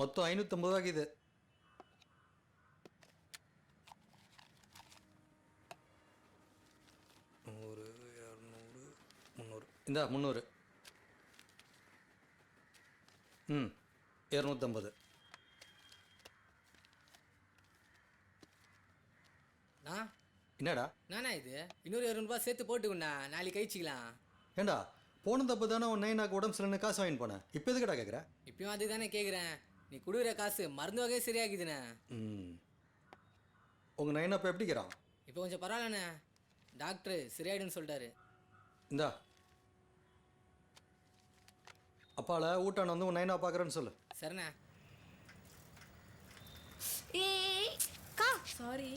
மொத்தம் ஐநூற்றம்பது ரூபாய்க்கு இது. நூறு இரநூறு முந்நூறு. இந்தா முந்நூறு. ம் இரநூத்தம்பது. நான் என்னடா? நானா இது? இன்னொரு இரநூறுபா சேர்த்து போட்டுக்கண்ணா. நாளைக்கு கழிச்சிக்கலாம். ஏண்டா போன தப்பு தானே உன் நைனாக்கு உடம்பு சரியில்லைன்னு காசு வாங்கிட்டு போனேன் இப்போ எதுக்கடா கேட்குற இப்பயும் அதுக்கு தானே கேட்குறேன் நீ கொடுக்குற காசு மருந்து வகையே சரியாக்குதுண்ணே ம். உங்கள் நைனா இப்போ எப்படிக்கிறான்? இப்போ கொஞ்சம் பரவாயில்லண்ணே. டாக்டர் சரியாயிடுன்னு சொல்லிட்டாரு. இந்தா. அப்பால ஊட்டான் வந்து உன் நைனா பார்க்குறேன்னு சொல்லு. சரிண்ணே. ஏய் கா. சாரி